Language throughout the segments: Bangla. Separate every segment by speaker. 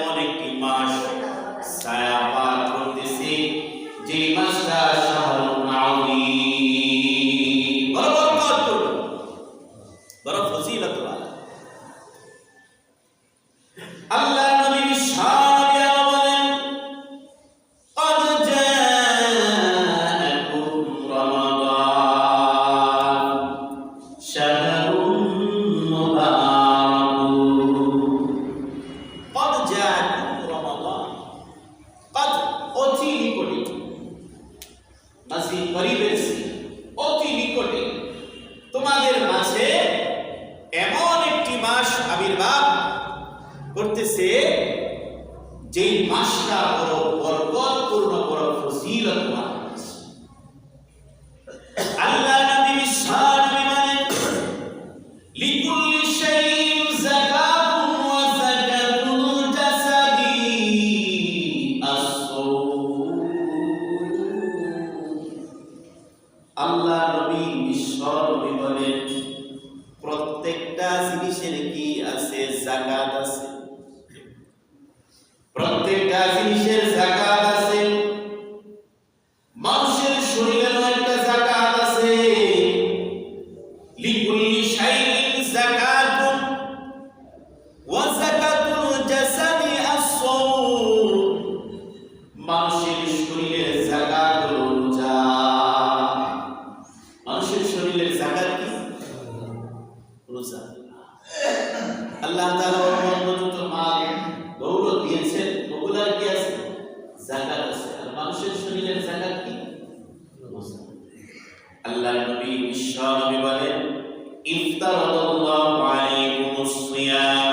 Speaker 1: এমন একটি মাস ছায়া পাঠ করতেছি যে মাসটা আল্লাহ নবী বিশ্ব নবী বলেন ইফতারাদাল্লাহু আলাইকুম সিয়াম।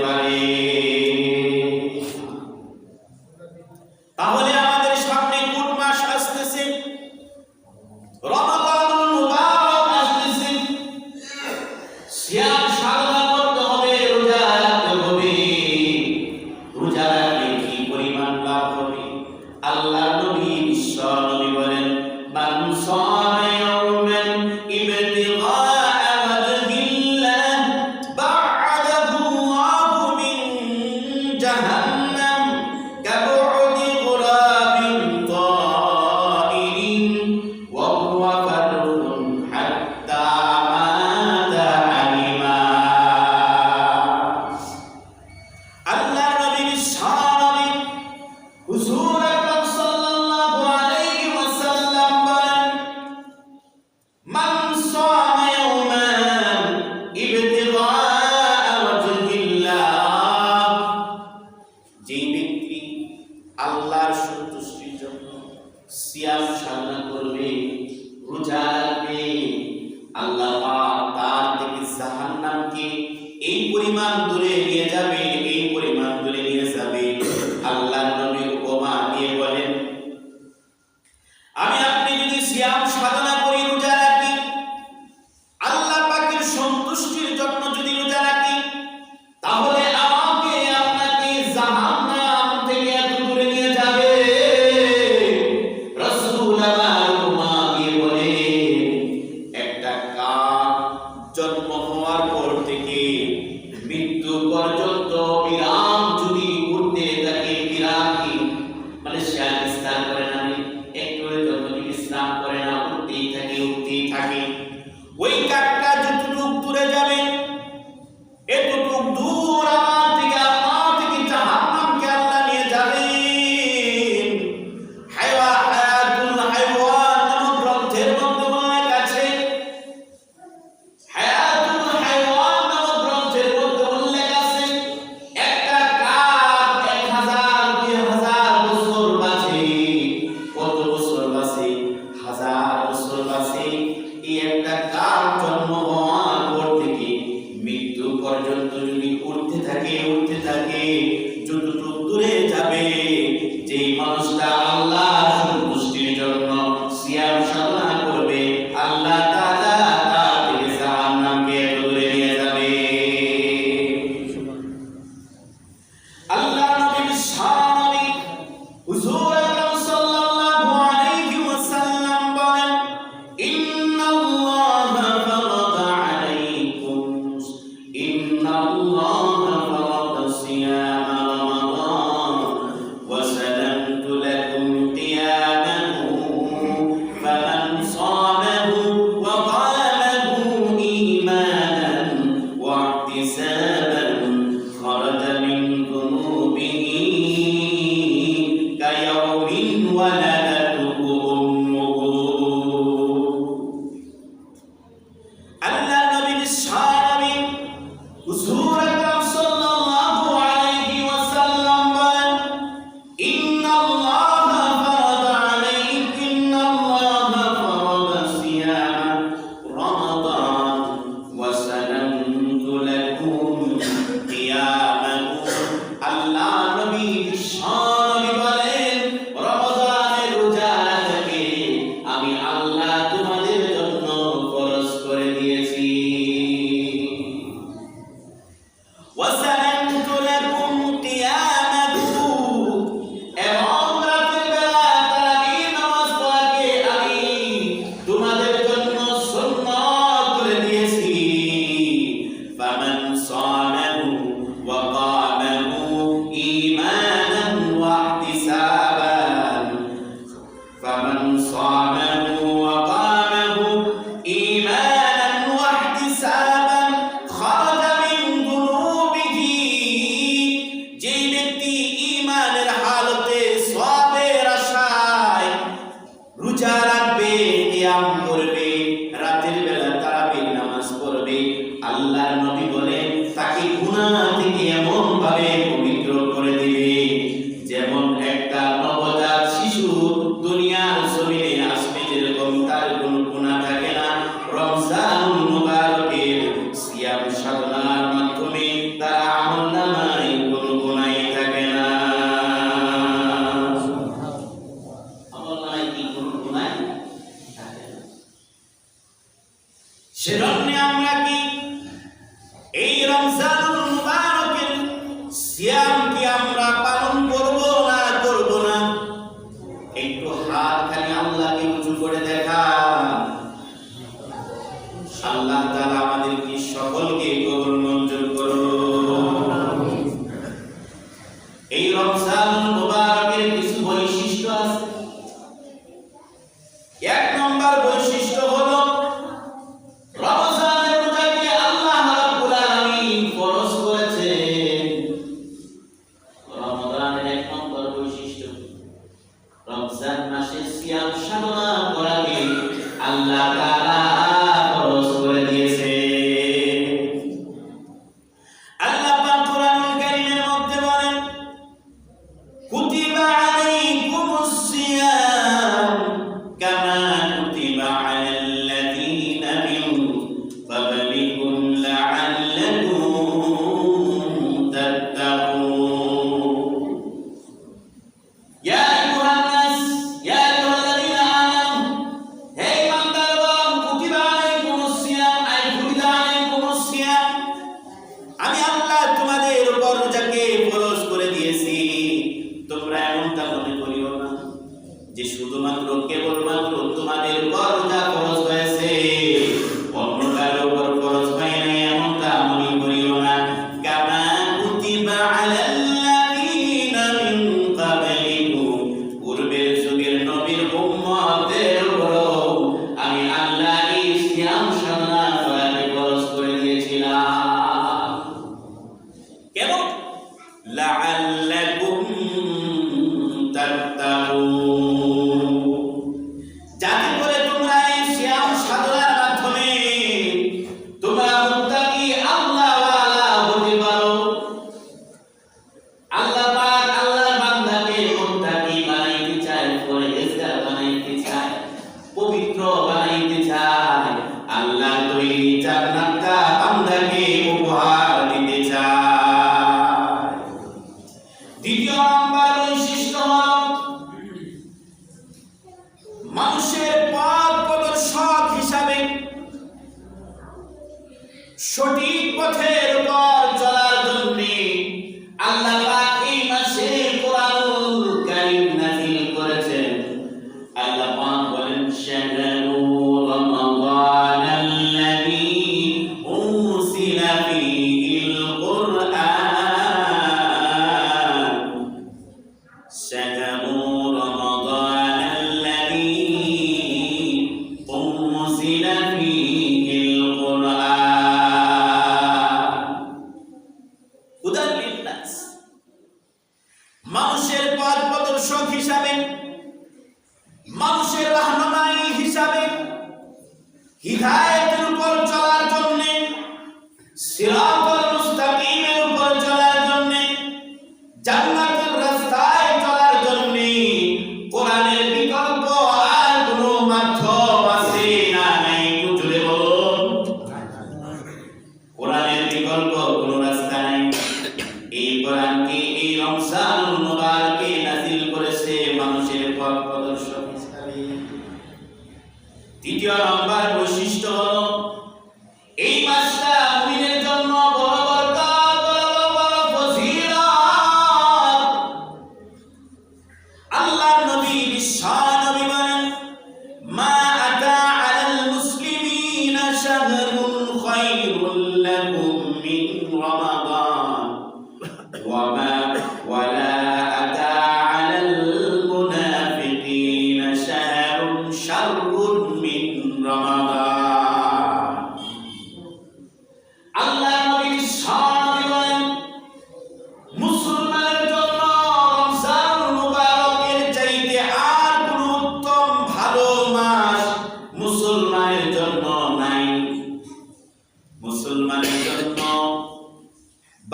Speaker 1: Money. ചെയ്യാം ഒരു তোমাদের উপর যাকে ফরজ করে দিয়েছি, তোমরা এমনটা মনে করিও না যে শুধুমাত্র, কেবলমাত্র তোমাদের উপর যা আল্লাহ জান্নাতটা বান্দাকে উপহার দিতে চায়। দ্বিতীয় নাম্বার বৈশিষ্ট্য হল, মানুষের পথ প্রদর্শক হিসাবে সঠিক পথের মানুষের রহনুমাই হিসাবে হৃদায়ত وما ولا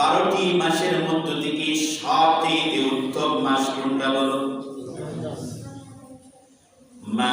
Speaker 1: বারোটি মাসের মধ্য থেকে সবচেয়ে উত্তম মাস কোনটা বলো? মা